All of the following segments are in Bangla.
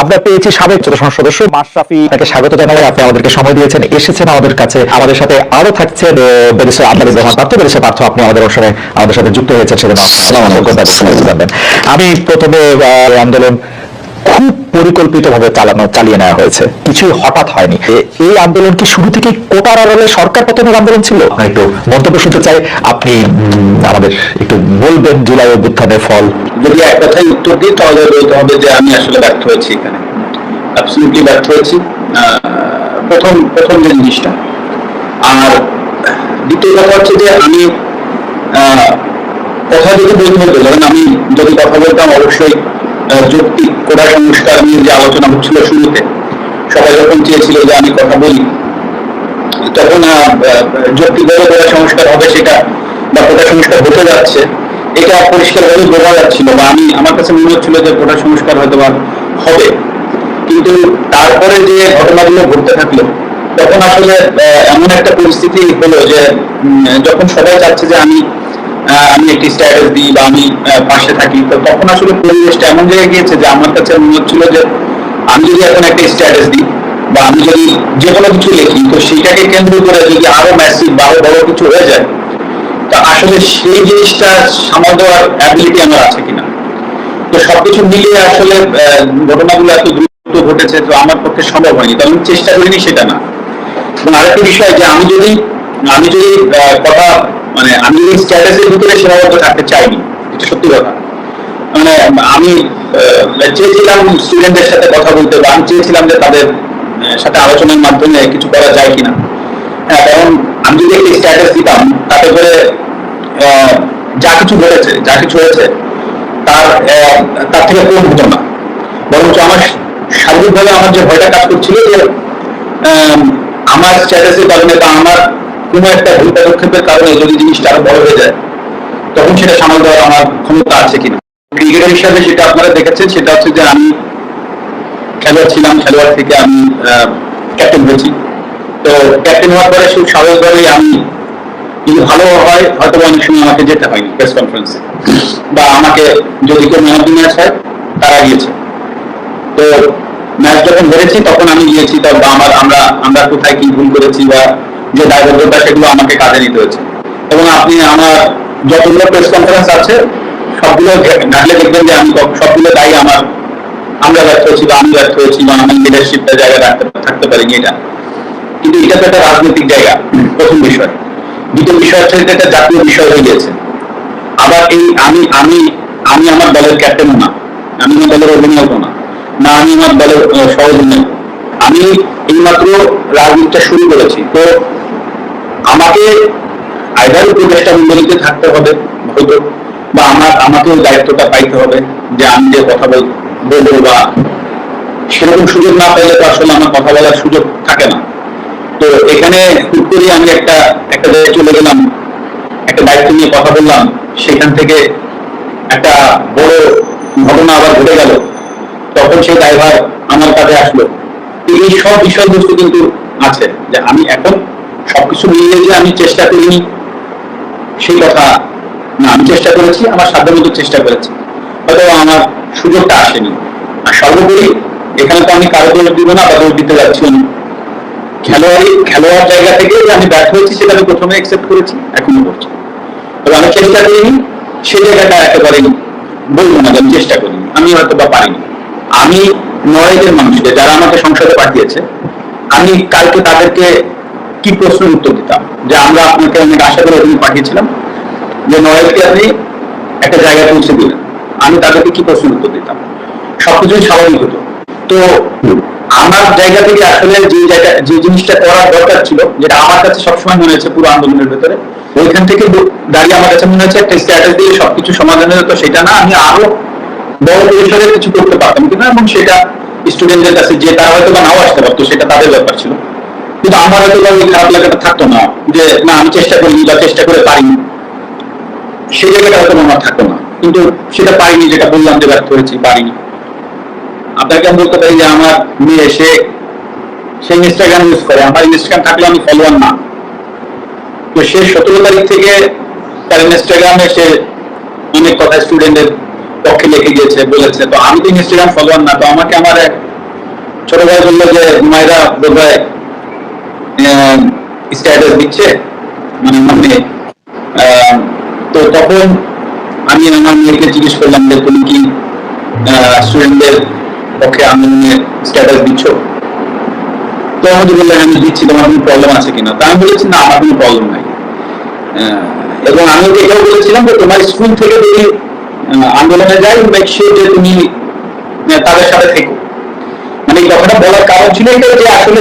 আমরা পেয়েছি সাবেক সংসদ সদস্য মাশরাফি তাকে স্বাগত জানাই। আপনি আমাদেরকে সময় দিয়েছেন এসেছেন আমাদের কাছে। আমাদের সাথে আরও থাকছে ব্যারিস্টার আব্দুল রহমান পার্থ ব্যারিস্টার পার্থ আপনি আমাদের অনুষ্ঠানে আমাদের সাথে যুক্ত হয়েছেন জানবেন আমি প্রথমে আন্দোলন খুব পরিকল্পিতভাবে চালানো চালিয়ে নেওয়া হয়েছে। কিছুই হঠাৎ হয়নি। এই আন্দোলন কি শুরু থেকে কোটার আড়ালে সরকার পতনের আন্দোলন ছিল? একটু মন্তব্য শুনতে চাই। আপনি আমাদের একটু বলবেন জুলাই অভ্যুত্থানের ফল। যদি এক কথায় উত্তর দিই তাহলে বলতে হবে যে আমি আসলে ব্যর্থ হয়েছি এখানে। অ্যাবসলিউটলি ব্যর্থ হয়েছি। আহ, প্রথম প্রথম যে জিনিসটা। আর দ্বিতীয় কথা হচ্ছে যে আমি আহ, কথা যদি বলতে হতো ধরেন আমি যদি কথা বলতাম অবশ্যই যৌক্তিক কোটা সংস্কার নিয়ে যে আলোচনা হচ্ছিল শুরুতে, সবাই যখন চেয়েছিল যে আমি কথা বলি, তখন যৌক্তিকভাবে কোটা সংস্কার হবে সেটা বা কোটা সংস্কার হতে যাচ্ছে, এটা পরিষ্কারভাবে বোঝা যাচ্ছিল বা আমি, আমার কাছে মনে হচ্ছিল যে কোটা সংস্কার হয়তো বা হবে। কিন্তু তারপরে যে ঘটনাগুলো ঘটতে থাকল, তখন আসলে এমন একটা পরিস্থিতি হলো যে যখন সবাই চাচ্ছে যে আমি আমি একটি স্ট্যাটাস দিই বা আমি পাশে থাকি। তো তখন আসলে পরিবেশটা এমন জায়গায় গিয়েছে যে আমার কাছে মনে হচ্ছিল যে আমি যদি এখন একটা স্ট্যাটাস দিই বা আমি যদি যে কোনো কিছু লিখি, তো সেটাকে কেন্দ্র করে যদি আরও ম্যাসিভ বা আরও বড় কিছু হয়ে যায়, তো আসলে সেই জিনিসটা সামাল দেওয়ার অ্যাবিলিটি আমার আছে কিনা। তো সবকিছু মিলিয়ে আসলে ঘটনাগুলো এত দ্রুত ঘটেছে, তো আমার পক্ষে সম্ভব হয়নি। তবে আমি চেষ্টা করিনি সেটা না। এবং আরেকটা বিষয় যে আমি যদি আমি যদি কথা মানে আমি যদি স্ট্যাটাসের ভিতরে সীমাবদ্ধ থাকতে চাইনি, এটা সত্যি কথা। মানে আমি চেয়েছিলাম স্টুডেন্টদের সাথে কথা বলতে বা আমি চেয়েছিলাম যে তাদের সাথে আলোচনার মাধ্যমে কিছু করা যায় কিনা। হ্যাঁ কারণ আমি যদি একটি স্ট্যাটাস দিতাম, তাতে করে যা কিছু ঘটেছে, যা কিছু হয়েছে, তার তার থেকে কম হতো না। বরঞ্চ আমার সার্বিকভাবে আমার যে ভয়টা কাজ করছিল যে আমার স্ট্যাটাসের কারণে বা আমার কোনো একটা ভুল পদক্ষেপের কারণে যদি জিনিসটা আরও বড় হয়ে যায়, তখন সেটা সামাল দেওয়ার আমার ক্ষমতা আছে কিনা? ক্রিকেটার হিসাবে যেটা আপনারা দেখেছেন, সেটা হচ্ছে যে আমি খেলোয়াড় ছিলাম, খেলোয়াড় থেকে আমি ক্যাপ্টেন হয়েছি। তো ক্যাপ্টেন হওয়ার পরে খুব স্বাভাবিকভাবেই আমি, যদি ভালো হয়, হয়তো অনেক সময় আমাকে যেতে হয়নি প্রেস কনফারেন্সে বা আমাকে যদি কেউ অফ ম্যাচ হয়, তারা গিয়েছে। তো ম্যাচ যখন হেরেছি, তখন আমি গিয়েছি, তো বা আমার, আমরা আমরা কোথায় কি ভুল করেছি বা যে দায়বদ্ধতা সেগুলো আমাকে কাজে নিতে হয়েছে। এবং আপনি আমার যতগুলো প্রেস কনফারেন্স আছে সবগুলো ঘাটলে দেখবেন যে আমি সবগুলো দায়ী আমার। আমরা ব্যর্থ হয়েছি বা আমি ব্যর্থ হয়েছি বা আমি লিডারশিপটা জায়গায় রাখতে থাকতে পারিনি এটা। কিন্তু এটা তো একটা রাজনৈতিক জায়গা প্রথম বিষয়। দ্বিতীয় বিষয় হচ্ছে এটা একটা জাতীয় বিষয় হয়ে গিয়েছে। আবার এই আমি আমি আমি আমার দলের ক্যাপ্টেন না। আমি আমার দলের অধিনায়ক না। না আমি আমার দলের আহ, সহ অধিনায়ক আমি এইমাত্র রাজনীতিটা শুরু করেছি। তো আমাকে আইদার উপদেষ্টা মন্ডলীতে থাকতে হবে, হয়তো, বা আমার, আমাকে দায়িত্বটা পাইতে হবে যে আমি যে কথা বলব বা সেরকম সুযোগ না পাইলে তো আসলে আমার কথা বলার সুযোগ থাকে না। তো এখানে হুট করে আমি একটা একটা জায়গায় চলে গেলাম, একটা দায়িত্ব নিয়ে কথা বললাম, সেখান থেকে একটা বড় ঘটনা আবার ঘটে গেল। তখন সেই ড্রাইভার আমার কাছে আসলো। এই সব বিষয়বস্তু কিন্তু আছে যে আমি এখন সবকিছু মিলিয়ে যে আমি চেষ্টা করিনি, সেই কথা না, আমি চেষ্টা করেছি, আমার সাধ্যমতো চেষ্টা করেছি। হয়তো আমার সুযোগটা আসেনি। আর সর্বোপরি, এখানে তো আমি কারও দোষ দিব না বা দিতে যাচ্ছি না খেলোয়াড়ি, খেলোয়াড় জায়গা থেকে আমি ব্যর্থ হয়েছি, সেটা আমি প্রথমে অ্যাকসেপ্ট করেছি, এখনও করছি। তবে আমি চেষ্টা করিনি, সেই জায়গাটা একেবারে বলব না আমি চেষ্টা করিনি। আমি হয়তো বা পারিনি। আমি নড়াইলের মানুষকে যারা আমাকে সংসদে পাঠিয়েছে, আমি কালকে তাদেরকে কি প্রশ্নের উত্তর দিতাম? যে আমরা আপনাকে অনেক আশা করে ওখানে পাঠিয়েছিলাম যে নড়াইলকে আপনি একটা জায়গায় পৌঁছে দিলেন। আমি তাদেরকে কি প্রশ্নের উত্তর দিতাম? সবকিছুই স্বাভাবিক হতো। তো আমার জায়গা থেকে আসলে যে জায়গা, যে জিনিসটা করার দরকার ছিল, যেটা আমার কাছে সবসময় মনে হয়েছে পুরো আন্দোলনের ভেতরে, ওইখান থেকে দাঁড়িয়ে আমার কাছে মনে হচ্ছে একটা স্ট্যাটাস দিয়ে সবকিছু সমাধান হয়ে যেত, সেটা না, আমি আরও বড় পরিসরে কিছু করতে পারতাম কিন্তু এবং সেটা স্টুডেন্টদের কাছে যে তারা হয়তো বা নাও আসতে পারতো, সেটা তাদের ব্যাপার ছিল। কিন্তু আমার হয়তো ওই খারাপ লাগাটা থাকতো না যে, না, আমি চেষ্টা করিনি বা চেষ্টা করে পারিনি। সেই জায়গাটা হয়তো আমার থাকতো না। কিন্তু সেটা পারিনি, যেটা বললাম যে ব্যর্থ হয়েছি, পারিনি। আপনাকে আমি বলতে পারি যে, আমার মেয়ে, সে সে ইনস্টাগ্রাম ইউজ করে। আমার ইনস্টাগ্রাম থাকলে আমি ফলোয়ার না। তো সে সতেরো তারিখ থেকে তার ইনস্টাগ্রামে সে অনেক কথা স্টুডেন্টের পক্ষে লিখে গিয়েছে, বলেছে। তো আমি তো ইনস্টাগ্রাম ফলোয়ার না। তো আমাকে আমার এক ছোট ভাই বলল যে মায়েরা বোধ হয় স্ট্যাটাস দিচ্ছে মানে আহ, তো তখন আমি আমার মেয়েকে জিজ্ঞেস করলাম যে তুমি কি স্টুডেন্টদের পক্ষে আন্দোলনের স্ট্যাটাস দিচ্ছ? তো আমাকে বললেন আমি দিচ্ছি তোমার কোনো প্রবলেম আছে কিনা? তা আমি বলেছি না আমার কোনো প্রবলেম নাই। এবং আমি এটাও বলেছিলাম যে তোমার স্কুল থেকে যদি আন্দোলনে যাই মেক শিওর যে তুমি তাদের সাথে থেকো। মানে এই কথাটা বলার কারণ ছিল এটা যে আসলে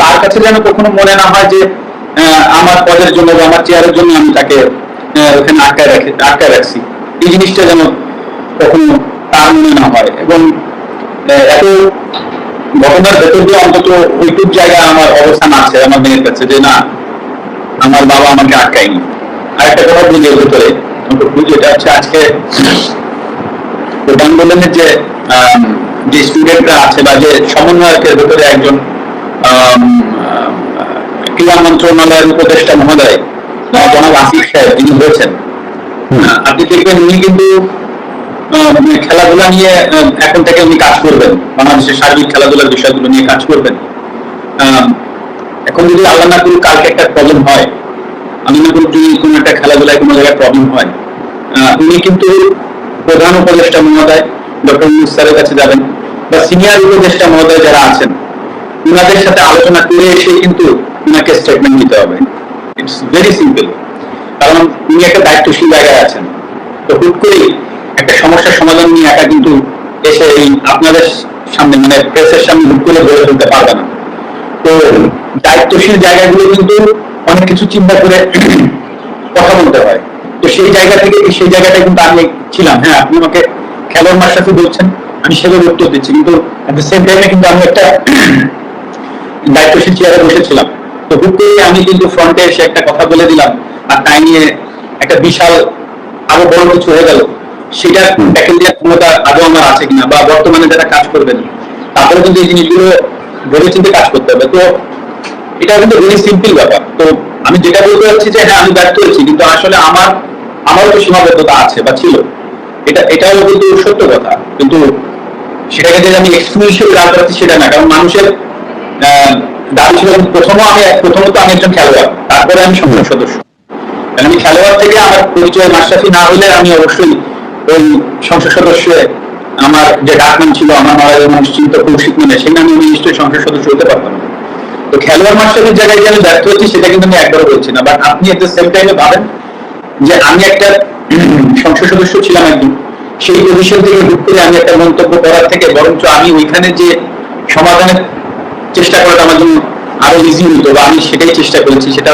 তার কাছে যেন কখনো মনে না হয় যে আমার পদের জন্য বা আমার চেয়ারের জন্য আমি তাকে ওখানে আটকায় রাখি, আটকায় রাখছি। এই জিনিসটা যেন কখনো তার মনে না হয় এবং এত ঘটনার ভেতর দিয়ে অন্তত ওইটুক জায়গায় আমার অবস্থান আছে, আমার মেয়ের কাছে, যে না, আমার বাবা আমাকে আটকায়নি। আর একটা কথা বুঝে ভেতরে বুঝে এটা হচ্ছে আজকে প্রধান আন্দোলনের যে যে স্টুডেন্টরা আছে বা যে সমন্বয়কের ভেতরে একজন ক্রীড়া মন্ত্রণালয়ের উপদেষ্টা মহোদয় জনাব আসিফ সাহেব যিনি হয়েছেন আপনি দেখবেন উনি কিন্তু মানে খেলাধুলা নিয়ে এখন থেকে উনি কাজ করবেন বাংলাদেশের সার্বিক খেলাধুলার বিষয়গুলো নিয়ে কাজ করবেন। এখন যদি আল্লাহ না কালকে একটা প্রবলেম হয় আমি না করুক যদি কোনো একটা খেলাধুলায় কোনো জায়গায় প্রবলেম হয় উনি কিন্তু প্রধান উপদেষ্টা মহোদয় ডক্টর স্যারের কাছে যাবেন বা সিনিয়র উপদেষ্টা মহোদয় যারা আছেন উনাদের সাথে আলোচনা করে এসে কিন্তু উনাকে স্টেটমেন্ট দিতে হবে। ইটস ভেরি সিম্পল কারণ উনি একটা দায়িত্বশীল জায়গায় আছেন। তো হুট করেই একটা সমস্যার সমাধান নিয়ে একা কিন্তু এসে এই আপনাদের সামনে মানে প্রেসের সামনে হুট করে বলে ফেলতে পারবে না। তো দায়িত্বশীল জায়গাগুলো কিন্তু অনেক কিছু চিন্তা করে কথা বলতে হয়। তো সেই জায়গা থেকে সেই জায়গাটা কিন্তু আমি ছিলাম? হ্যাঁ আপনি আমাকে খেলোয়াড় সাথে বলছেন, আমি সেভাবে উত্তর দিচ্ছি। কিন্তু সেম টাইমে কিন্তু আমি একটা দায়িত্বশীল চেয়ারে বসেছিলাম। তো আমি কিন্তু ফ্রন্টে এসে একটা কথা বলে দিলাম। আর তাই নিয়ে একটা বিশাল আরও বড় কিছু হয়ে গেল। সেটা ট্যাকেল দেওয়ার ক্ষমতা আদৌ আমার আছে কিনা বা বর্তমানে যারা কাজ করবেন তারপরে কিন্তু এই জিনিসগুলো ভেবে চিন্তে কাজ করতে হবে। তো এটা কিন্তু ভেরি সিম্পল ব্যাপার। তো আমি যেটা বলতে চাচ্ছি যে হ্যাঁ আমি ব্যর্থ হয়েছি কিন্তু আসলে আমার আমারও তো সীমাবদ্ধতা আছে বা ছিল। এটা এটাও কিন্তু সত্য কথা। কিন্তু সেটাকে যে আমি হিসেবে দাঁড় করাচ্ছি সেটা না কারণ মানুষের আহ, দাবি ছিল প্রথমে আমি, প্রথমত আমি একজন খেলোয়াড়, তারপরে আমি সংসদ সদস্য। আমি খেলোয়াড় থেকে আমার পরিচয় মাশরাফি না হলে আমি অবশ্যই ওই সংসদ সদস্যে আমার যে ডাকনাম ছিল, আমার মারা মানুষ চিন্তা কৌশিক মানে সেই নামে আমি নিশ্চয়ই সংসদ সদস্য হতে পারতাম। তো খেলোয়াড় মাস্টারের জায়গায় যে আমি ব্যর্থ হচ্ছি সেটা কিন্তু আমি একবারও বলছি না। বাট আপনি দ্য সেম টাইমে ভাবেন যে আমি একটা সংসদ সদস্য ছিলাম একদিন সেই পজিশন থেকে হুট আমি একটা মন্তব্য করার থেকে বরঞ্চ আমি ওইখানে যে সমাধানের চেষ্টা করাটা আমার জন্য আরও ইজি হতো বা আমি সেটাই চেষ্টা করেছি সেটা